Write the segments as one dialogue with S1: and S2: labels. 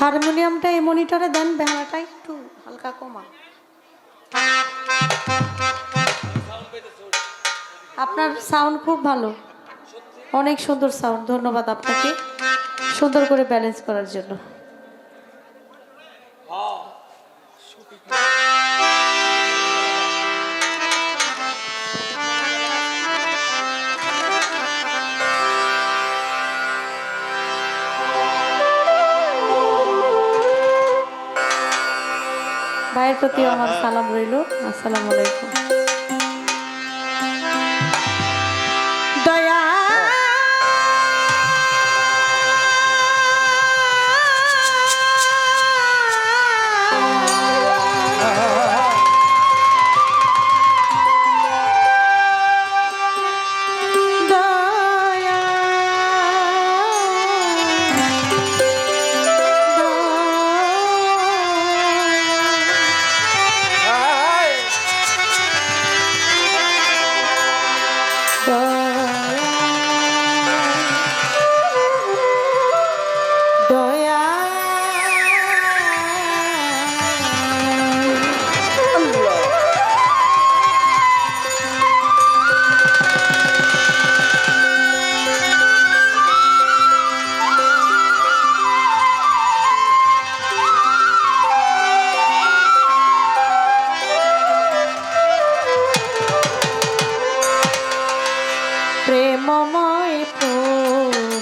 S1: হারমোনিয়ামটা এই মনিটরে দেন বেহালাটা একটু হালকা কমা আপনার সাউন্ড খুব ভালো। অনেক সুন্দর সাউন্ড ধন্যবাদ আপনাকে। সুন্দর করে ব্যালেন্স করার জন্য। প্রতি আমার সালাম রইল। আসসালামু আলাইকুম।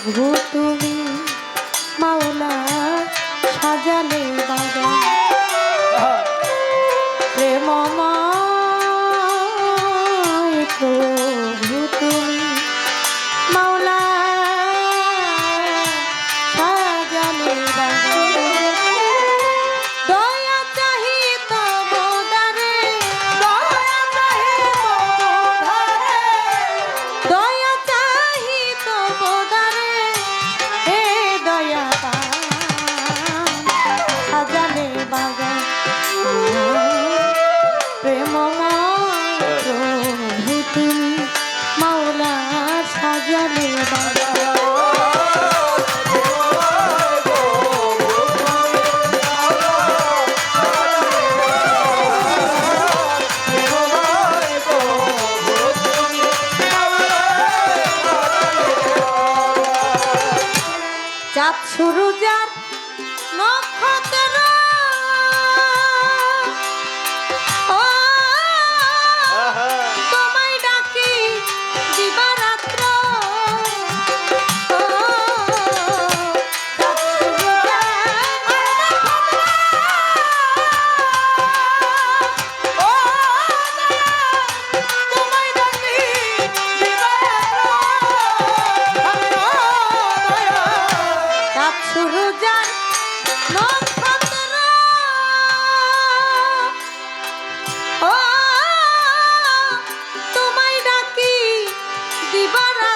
S1: প্রভু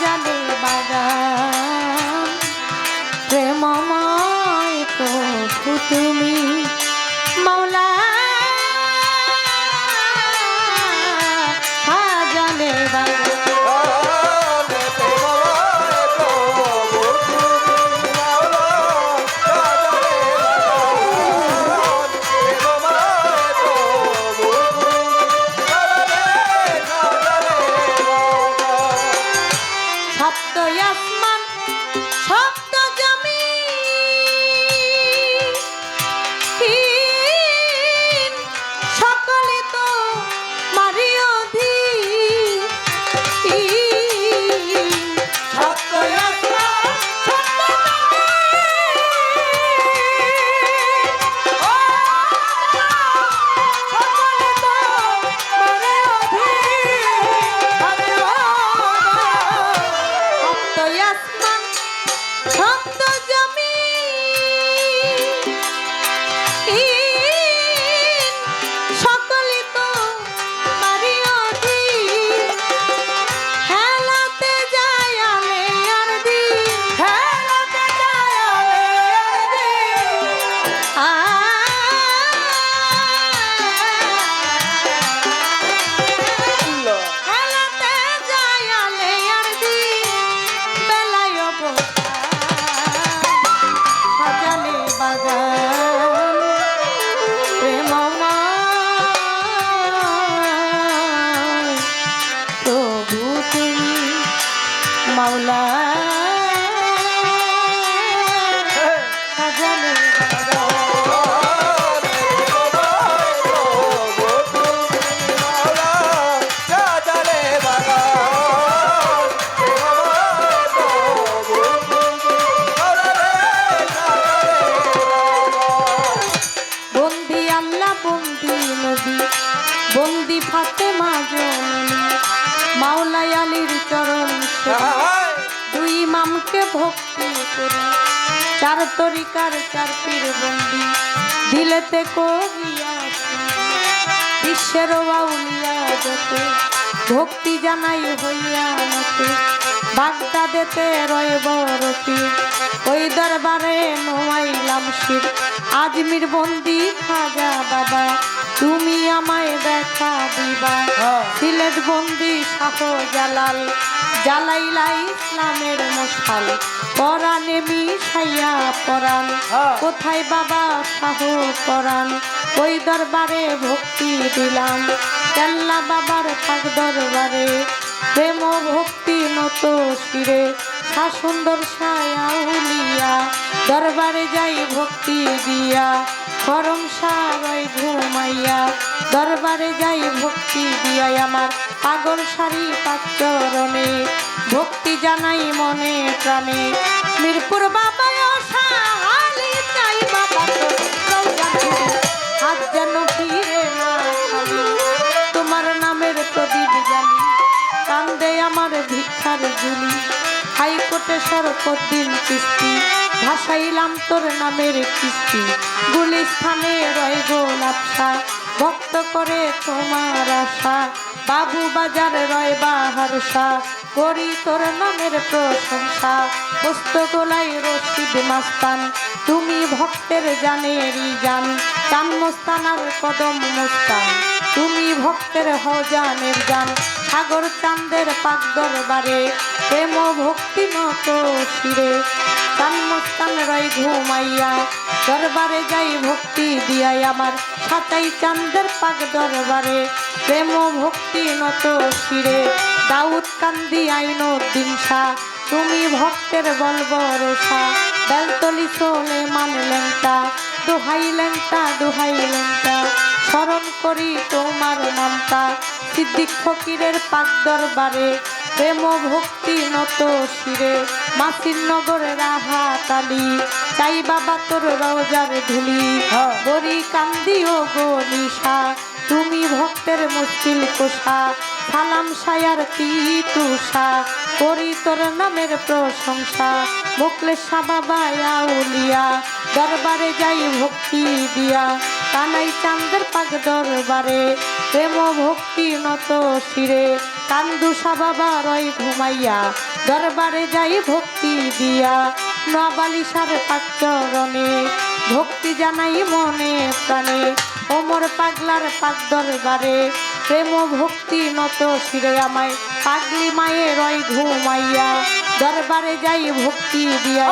S1: done. মাওলা ইমামকে ভক্তি করি চার তরিকার চার পীর বন্দি। দিলেতে করিয়া বিশ্বের বাউলিয়া যত ভক্তি জানাই হইয়া মতে, বাগদাদেতে রয় বরতি ওই দরবারে নোয়াইলাম শিব আজমির বন্দি খাজা আমায় দেখা দিবা। সিলেট বন্দি শাহ জালাল জালাইলা ইসলামের মশাল পরাণে মিশাইয়া পরাণ। কোথায় বাবা শাহ পরাণ? ওই দরবারে ভক্তি দিলাম। কেল্লা বাবার পাক দরবারে প্রেম ভক্তি নত শিরে। সুন্দর সায়া উলিয়া, দরবারে যাই ভক্তি দিয়া করম সারাই ঘুমাইয়া, দরবারে যাই ভক্তি দিয়াই আমার পাগল শাড়ি পাচরণে, ভক্তি জানাই মনে প্রাণে। মিরপুর বাবা হাত যেন ফিরে না তোমার নামের প্রদীপ জানি কান্দে আমার ভিক্ষার ঝুলি। হাইকোর্টে সরকদ্দিন কিস্তি, ভাসাইলাম তোর নামের কিস্তি। গুলিস্থানে রয় গোলাপসা ভক্ত করে তোমার আশা। বাবু বাজার রয় বাহারসা করি তোর নামের প্রশংসা। পোস্তগোলাই রশিদ মাস্তান, তুমি ভক্তের জানেরই জান। চান আর কদম মোস্তান। তুমি ভক্তের হজানের জান সাগর চাঁদের পাক দরবারে, প্রেম ভক্তি নত শিরে। চান মোস্তান রয় ঘুমাইয়া, দরবারে যাই ভক্তি দিয়াই আমার সাতাই চান্দের পাক দরবারে, প্রেম ভক্তি নত শিরে। দাউদ কান্দি আইন দিনসা তুমি ভক্তের বল ভরসা। বেলতলি চলে মানলেন তা দোহাই লেংটা দোহাই লেংটা। স্মরণ করি তোমার নামটা। সিদ্দিক ফকিরের পাক দরবারে প্রেম ভক্তি নত শিরে। মাসির নগরে রাহাতালি চাই বাবা তোর রোজার ধুলি।
S2: হ্যাঁ।
S1: বরি কান্দি ও গনিশা তুমি ভক্তের মুশকিল কোষা। সালাম সায়ার তিতুষা করি তোর নামের প্রশংসা। মুকলেশা বাবা উলিয়া দরবারে যাই ভক্তি দিয়া। কানাই চাঁদের পাক দরবারে প্রেম ভক্তি নত শিরে। কান্দুষা বাবা রয় ঘুমাইয়া দরবারে যাই ভক্তি দিয়া। নবালিশার পাক চরণে ভক্তি জানাই মনে প্রাণে। ওমর পাগলার পাক দরবারে প্রেম ভক্তি নত শিরে আমায়। পাগলি মায়ে রয় ঘুমাইয়া দরবারে যাই ভক্তি দিয়া।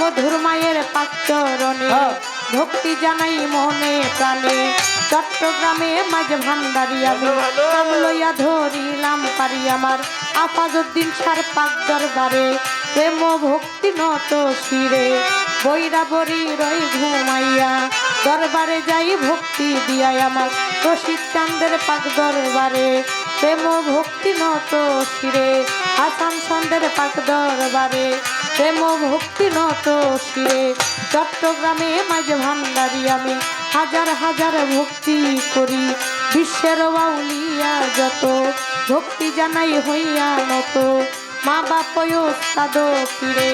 S1: মধুর মায়ের পাক চরণে
S2: হ্যাঁ।
S1: ভক্তি জানাই মনে প্রাণে। চট্টগ্রামে মাঝ ভান্ডারি আমি। নাম লইয়া ধরিলাম পারি আমার। আফাজুদ্দিন সার পাক দরবারে। প্রেম ভক্তি নত শিরে। বৈরা বরি রই ঘুমাইয়া। দরবারে যাই ভক্তি দিয়াই আমার। রশিদ চান্দের পাক দরবারে। প্রেম ভক্তি নত শিরে হাসান সন্দের পাক দরবারে। প্রেম ভক্তি নত শিরে, চট্টগ্রামে মাঝে ভান্ডারি আমি, হাজার হাজার ভক্তি করি। বিশ্বের বাউলিয়া যত, ভক্তি জানাই হইয়া নত। মা বাপয় ওস্তাদ ফিরে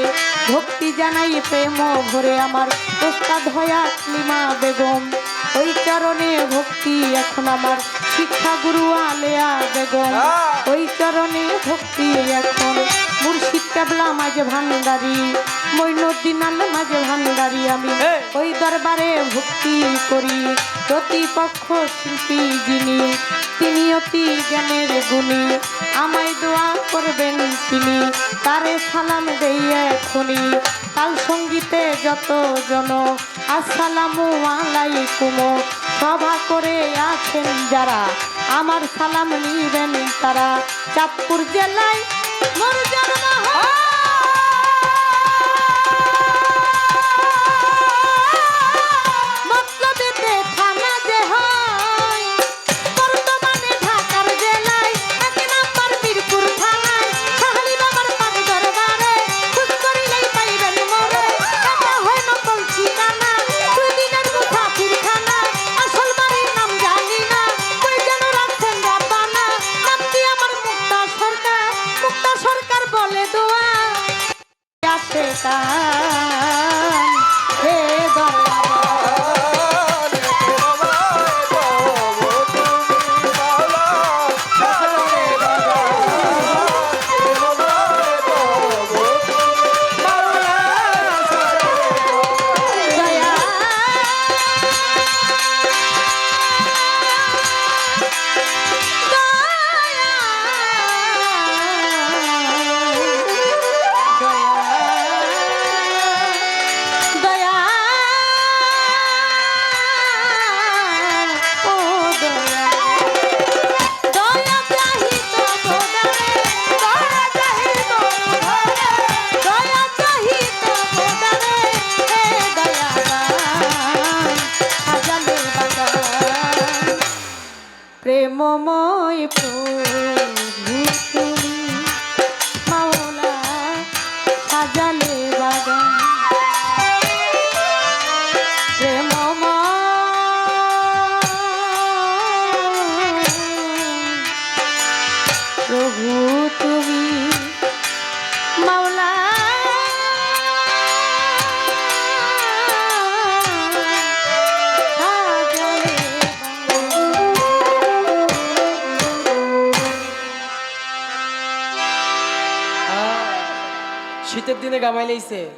S1: ভক্তি জানাই প্রেম ভরে আমার। ওস্তাদ হয়া ক্লিমা বেগম। ওই চরণে ভক্তি এখন আমার। শিক্ষা গুরু আলেয়া বেগম ওই চরণে ভক্তি এখন। মুর্শিদ কেবলা মাঝে ভান্ডারি মৈনুদ্দিন আল মাঝে ভান্ডারি আমি। ওই দরবারে ভক্তি করি প্রতিপক্ষ শিল্পী যিনি তিনি অতি জ্ঞানের গুণী। আমায় দোয়া করবেন তিনি তারে সালাম দেই এখনি কাল সঙ্গীতে যত জন আসসালামু আলাইকুম। সভা করে আছেন যারা আমার সালাম নিবেন তারা। চাঁদপুর জেলায়
S2: Maileice?